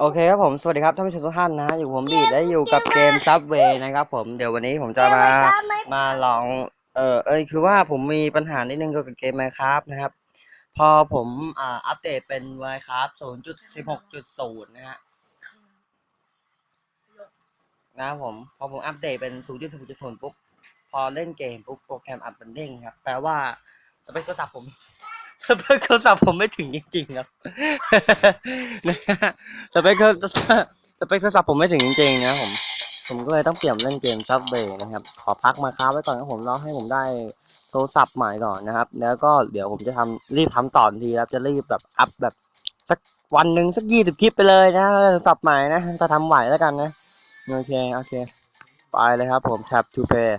โอเคครับผมสวัสดีครับท่านผู้ชมทุกท่านนะอยู่ผมบีดและอยู่กับเกมซับเวย์นะครับผมเดี๋ยววันนี้ผมจะมามาลองเออเอ้ยคือว่าผมมีปัญหานิดนึงเกี่ยวกับเกม Minecraft นะครับ พอผมอ่าอัปเดตเป็น Minecraft 0.16.0นะฮะนะครับผมพอผมอัปเดตเป็น0.16.0ปุ๊บพอเล่นเกมปุ๊บโปรแกรมอัดมันเด้งครับแปลว่าสเปคโทรศัพท์ผม สเปคโทรศัพท์ผมไม่ถึงจริงๆครับนะฮะสเปคโทรศัพท์สเปคโทรศัพท์ผมไม่ถึงจริงๆนะผม ผมก็เลยต้องเปลี่ยนเล่นเกมซับเบย์นะครับ ขอพักมาค้าไว้ก่อนครับผมรอให้ผมได้โทรศัพท์ใหม่ก่อนนะครับ แล้วก็เดี๋ยวผมจะทำรีบทำต่อทีครับจะรีบแบบอัพแบบสักวันหนึ่งสักยี่สิบคลิปไปเลยนะโทรศัพท์ใหม่นะถ้าทำไหวแล้วกันนะโอเคโอเคไปเลยครับผม tap to pay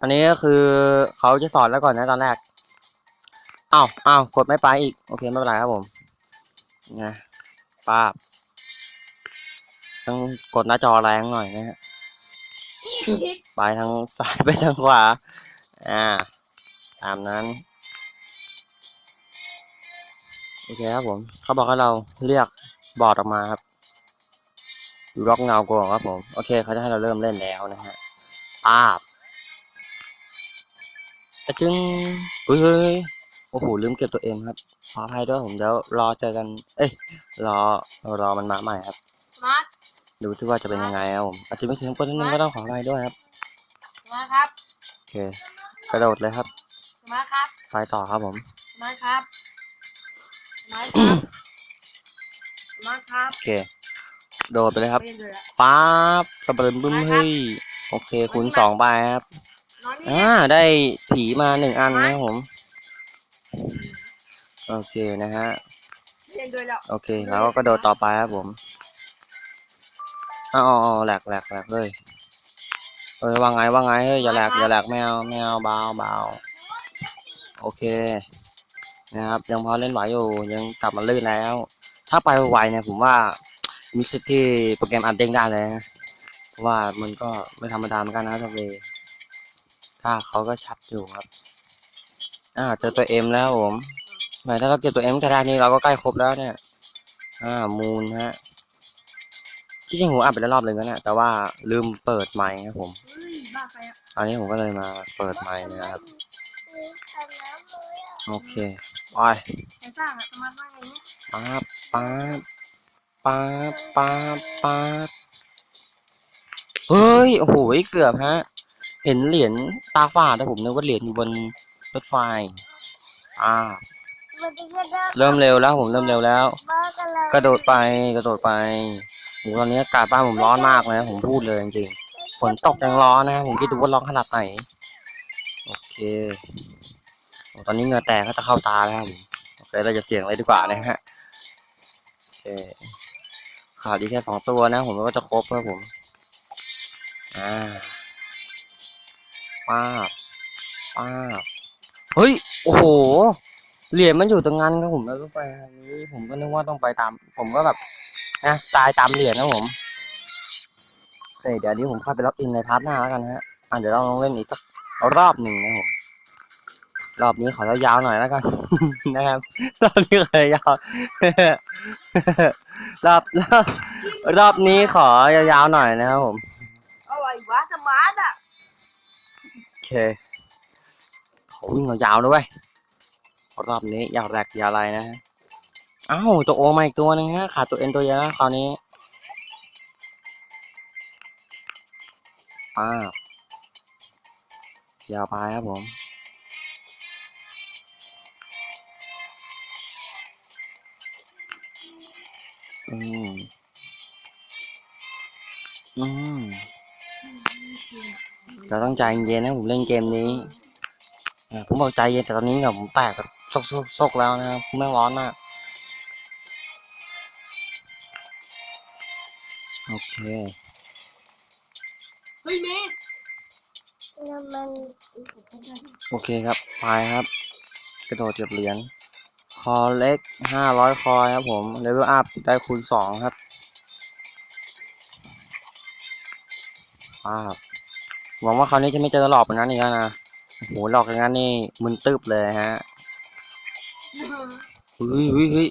อันนี้ก็คือเขาจะสอนแล้วก่อนนะตอนแรกอ้าวอ้าวกดไม่ไปอีก โอเค ไม่เป็นไรครับผมนะป้าบต้องกดหน้าจอแรงหน่อยนะฮะไปทางซ้ายไปทางขวา อ่า ตามนั้น โอเคครับผม เขาบอกให้เราเรียกบอร์ดออกมาครับล็อกเงาก่อนครับผม โอเค เขาจะให้เราเริ่มเล่นแล้วนะฮะป้าบ จึงเฮ้ยเฮ้ยโอ้โหลืมเก็บตัวเองครับ ขออภัยด้วยผมเดี๋ยวรอเจอกัน เอ้ย รอ รอมันมาใหม่ครับ มาร์คดูซิว่าจะเป็นยังไงครับผม อาจจะไม่ถึงคนนิดนึงก็ต้องขออภัยด้วยครับ มาร์คครับ โอเค กระโดดเลยครับ สมาร์ทครับ ไปต่อครับผม สมาร์ทครับสมาร์ทครับสมาร์ทครับ โอเค โดดไปเลยครับ ไม่ได้เลยละป๊าบสะเปริมบึ้มเฮ้ย โอเค คูณสองไปครับ น้องนี่อ่าได้ผีมาหนึ่งอันนะครับผม โอเคนะฮะเล่นด้วยแล้วโอเคแล้วก็กระโดดต่อไปครับผมอ้าวอ้าวแหลกแหลกแหลกเลยเออว่าไงว่าไงเฮ้ยอย่าแหลกอย่าแหลกแมวแมวเบาเบาโอเค นะครับยังพอเล่นไหวอยู่ยังกลับมาลื่นแล้ว ถ้าไปไวๆเนี่ยผมว่ามีสิทธิ์ที่โปรแกรมอัดเด้งได้เลยนะเพราะว่ามันก็ไม่ธรรมดาเหมือนกันนะทวี ถ้าเขาก็ชัดอยู่ครับ อ่าเจอตัวเอ็มแล้วผมหมายถ้าเราเก็บตัวเอ็มแต่แรกนี้เราก็ใกล้ครบแล้วเนี่ย อ่า มูลฮะที่จริงผมอัดไปแล้วรอบเลยนะเนี่ยแต่ว่าลืมเปิดไมค์ครับผมเฮ้ยบ้าใครอะอันนี้ผมก็เลยมาเปิดไมค์นะครับ โอเคไปใครสร้างอะสมาร์ทบ้างเองเนี่ยป๊าบป๊าบป๊าบป๊าบป๊าบเฮ้ย โอ้โหเกือบฮะ เห็นเหรียญตาฝาดแต่ผมนึกว่าเหรียญอยู่บนรถไฟ อ่า เริ่มเร็วแล้วผมเริ่มเร็วแล้ว กระโดดไปกระโดดไปโหตอนนี้อากาศบ้านผมร้อนมากเลยนะผมพูดเลยจริงๆฝนตกยังร้อนนะผมคิดดูว่าร้อนขนาดไหนโอเคโอ้ตอนนี้เหงื่อแตกก็จะเข้าตาแล้วครับผมโอเคเราจะเสี่ยงเลยดีกว่านะฮะโอเคขาดอีกแค่สองตัวนะ ผมก็จะครบครับผม อ่า ป้าป้าเฮ้ย โอ้โห เหรียญมันอยู่ตรงนั้นครับผมแล้วก็ไปทางนี้ ผมก็นึกว่าต้องไปตาม ผมก็แบบนะสไตล์ตามเหรียญนะผมเคเดี๋ยวนี้ผมเข้าไปล็อกอินในพาร์ทหน้าแล้วกันนะฮะอะเดี๋ยวเราลองเล่นอีกสักรอบหนึ่งนะผม รอบนี้ขอยาวๆหน่อยแล้วกัน นะครับ รอบนี้ขอยาวรอบรอบรอบนี้ขอยาวๆหน่อยนะครับผม เคขอวิ่งยาวๆด้วยรอบนี้ยาวแรกยาวอะไรนะฮะอ้าวตัวโอมาอีกตัวหนึงฮะขาดตัวเอ็นตัวเยวแล้วคราวนี้ป้าบยาวไปครับผมอืมอืม เราต้องใจเย็นนะผมเล่นเกมนี้อ่าผมบอกใจเย็นแต่ตอนนี้เนี่ยผมแตกแบบซกซกซกแล้วนะครับแม่งร้อนมากโอเคเฮ้ยเมย์โอเคครับไปครับ กระโดดเก็บเหรียญคอเล็กห้าร้อยคอยครับผมเลเวลอัพได้คูณสองครับาบหวังว่าคราวนี้จะไม่เจอหลอกแบบนั้นอีกแล้วนะโหหลอกอย่างนั้นนี่มึนตึบเลยฮะเฮ้ยเฮ้ยเฮ้ย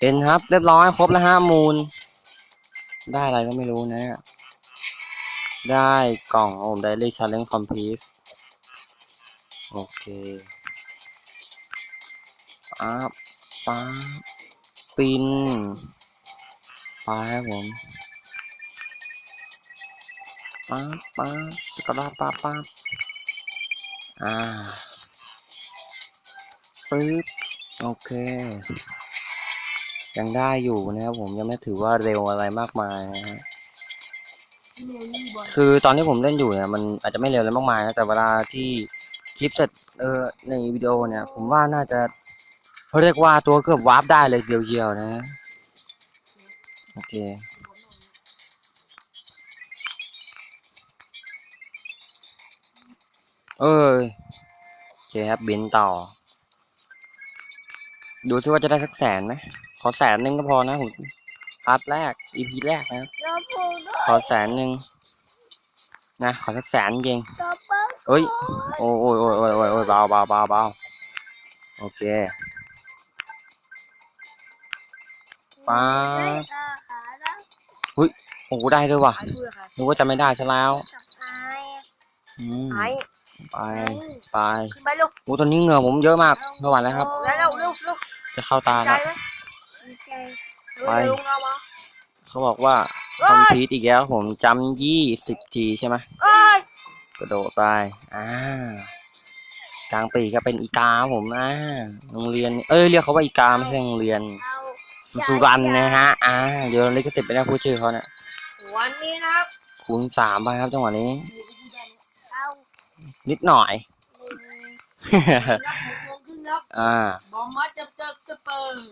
เอ็นครับ เรียบร้อยครบแล้วฮะมูล ได้อะไรก็ไม่รู้นะเนี่ยได้กล่องผมได้เลยชาเลนจ์คอมพลีทโอเคป๊าป๊าปินไปครับผม ป๊าบป๊าบสกอตาป๊าบป๊าบอ่าปึ๊บโอเค ยังได้อยู่นะครับผมยังไม่ถือว่าเร็วอะไรมากมายนะฮะคือตอนที่ผมเล่นอยู่เนี่ยมันอาจจะไม่เร็วอะไรมากมายนะแต่เวลาที่คลิปเสร็จเออในวิดีโอเนี่ย ผมว่าน่าจะเขาเรียกว่าตัวเกือบวาร์ปได้เลยเดียวๆนะ โอเค เอ้ยโอเคครับบินต่อ ดูซิว่าจะได้สักแสนไหมขอแสนหนึ่งก็พอนะผมพาร์ทแรก EP แรกนะครับเราพูดด้วยขอแสนหนึ่งนะขอสักแสนจริงตัวเปิ้ลเอ้ยโอ้ยโอ้ยโอ้ยโอ้ยโอ้ยโอ้ยเบาเบาเบาเบาโอเคป๊าบได้อาหารแล้วโอ้โหได้ด้วยว่ะไอ้พูดค่ะนึกว่าจะไม่ได้ซะแล้วกับไอ้อืม ไอ้ ไปไปขึ้นไปลูกโอ้ตอนนี้เหงื่อผมเยอะมากไม่ไหวแล้วครับ แล้วลูกลูกลูกจะเข้าตาใจแล้วไหมดีใจไปลุงเอามาเขาบอกว่าคเอ้อมยพีทอีกแล้วผมจำยี่สิบทีใช่ไหมเอ้ยกระโดดไปอ่ากลางปีกก็เป็นอีกาครับผมอ่าโรงเรียน เอ้ยเรียกเขาว่าอีกาไม่ใช่โรงเรียนเอาสุสุรันนะฮะอ่าเดี๋ยวลิขสิทธิ์ไม่ได้พูดชื่อเขาเนี่ยวันนี้นะครับคูณสามไปครับจังหวะนี้เอา นิดหน่อยหนึ่งรับหกโมงครึ่งครับอ่า บอมมาจับเจอสเปอร์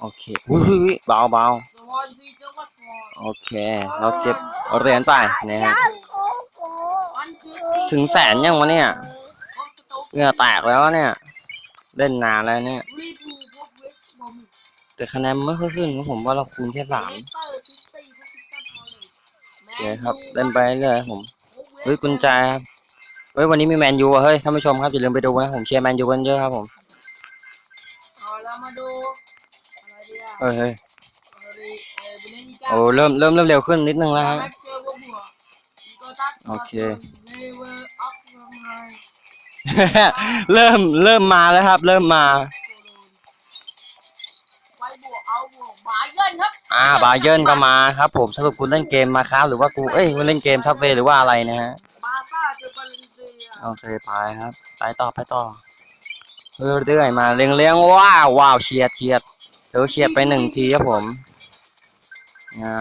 โอเคอุ้ยอุ้ยอุ้ยเบาเบาสวอนซีจังหวัดฟอร์ดโอเค เราเก็บเหรียญไปนะฮะโอ้โหวันชูตีถึงแสนยังวะเนี่ยออฟสโตกเหงื่อแตกแล้วเนี่ย เล่นนานแล้วเนี่ยลีพูพวกเวสต์บอมแต่คะแนนไม่ค่อยขึ้นครับผมว่าเราคูณแค่สามเลสเตอร์ซิตี้พัทิตันพอลเลตโอเคครับ เล่นไปเรื่อยๆครับผม เฮ้ยกุญแจครับ เฮ้ยวันนี้มีแมนยูอะเฮ้ยท่านผู้ชมครับอย่าลืมไปดูนะผมเชียร์แมนยูกันเยอะครับผมเอาเรามาดูอะไรดีอะเฮ้ยเฮ้ยเอาดีเออเบเนนิก้าโอ้เริ่มเริ่มเริ่มเร็วขึ้นนิดนึงแล้วฮะ แม็กเจอร์บัวบัวอีโกตัสโอเคเนเวอร์ออฟรองไฮเริ่มเริ่มมาแล้วครับ เริ่มมาไว้บวกเอาบวกบาเยิร์นครับอ่าบาเยิร์นก็มาครับผมสรุปคุณเล่นเกมมาครับหรือว่ากูเอ้ยคุณเล่นเกมทับเวหรือว่าอะไรนะฮะ โอเคไปครับ ไปต่อไปต่อเรื่อยๆมาเลี้ยงเลี้ยงๆว้าวว้าวเฉียดเฉียดเดี๋ยวเฉียดไปหนึ่งทีครับผมอ่า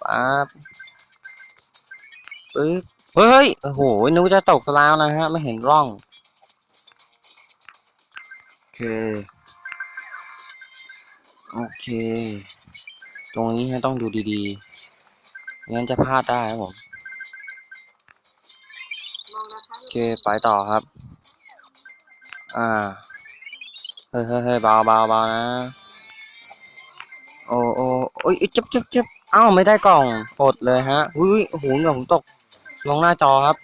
ปั๊บปึ๊บเฮ้ยโอ้โหนึกจะตกซะล้วนะฮะไม่เห็นร่องโอเคโอเค ตรงนี้ฮะต้องดูดีๆไม่งั้นจะพลาดได้ครับผม เคไปต่อครับ อ่า เฮ้ยเฮ้ยเฮ้เบาเบาเบานะ โอ้โอ้โอ้ยเจ็บเจ็บเจ็บอ้าวไม่ได้กล่องอดเลยฮะอุ้ยโอ้โหเงือผมตก ลงหน้าจอครับ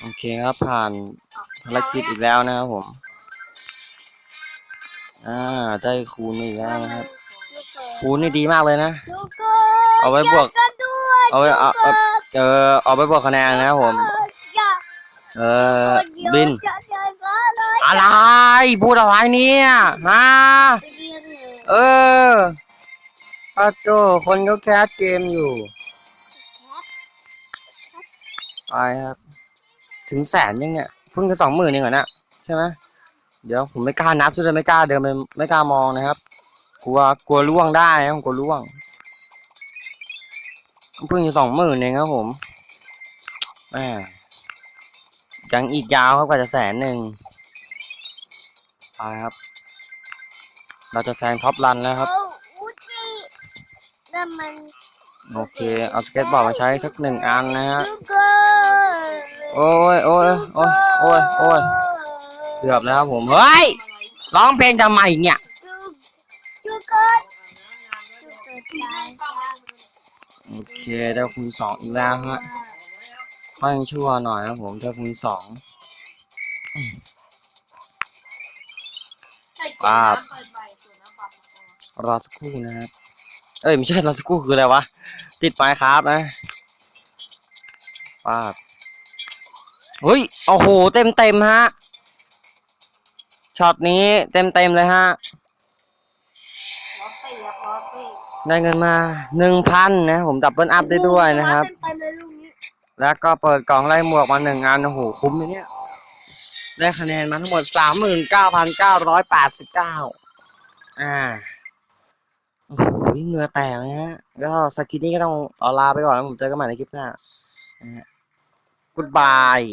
โอเคครับผ่านภารกิจอีกแล้วนะครับผม อ่าได้คูณอีกแล้วนะครับ คูณนี่ดีมากเลยนะ เอาไว้บวก เอาไว้เอาเอาเออเอาไปบวกคะแนนนะครับผม เออบิน อะไรพูดอะไรเนี่ยฮะเออปาโตคนเขาแคสเกมอยู่ไปครับ ถึงแสนยังเนี่ยเพิ่งจะสองหมื่นเองเหรอเนี่ยใช่ไหมเดี๋ยวผมไม่กล้านับซะเลยไม่กล้าเดินไปไม่กล้ามองนะครับ กลัวกลัวล่วงได้นะผมกลัวล่วง เพิ่งจะสองหมื่นเองครับผมแหมยังอีกยาวครับกว่าจะแสนหนึ่งไปครับ เราจะแซงท็อปรันแล้วครับโอเค เอาสเก็ตบอร์ดมาใช้สักหนึ่งอันนะฮะ โอ้ยโอ้ยโอ้ยโอ้ยโอ้ยเกือบแล้วครับผม เฮ้ย ร้องเพลงทำไมเนี่ย โอเคได้คูณสองอีกแล้วฮะค่อยชั่วหน่อยครับผมได้คูณสองำใช่เจ็บน้ำเปิดใบส่วนน้ำปรับมาก่อนรอสักครู่นะครับ เอ้ยไม่ใช่รอสักครู่คืออะไรวะ ติดไม้ครับนะป้าบเฮ้ย โอ้โห เต็มเต็มฮะ ช็อตนี้เต็มเต็มเลยฮะ รอตีครับรอตี ได้เงินมาหนึ่งพันนะ ผมดับเบิลอัพได้ด้วยนะครับ เต็มๆเลยลูกนี้แล้วก็เปิดกล่องไล่หมวกมาหนึ่งอันโอ้โหคุ้มเลยเนี่ย ได้คะแนนมาทั้งหมดสามหมื่นเก้าพันเก้าร้อยแปดสิบเก้าอ่าโอ้โหเหงื่อแตกเลยฮะก็สกินนี้ก็ต้องเอาลาไปก่อนนะผมเจอกันใหม่ในคลิปหน้านะฮะ Goodbye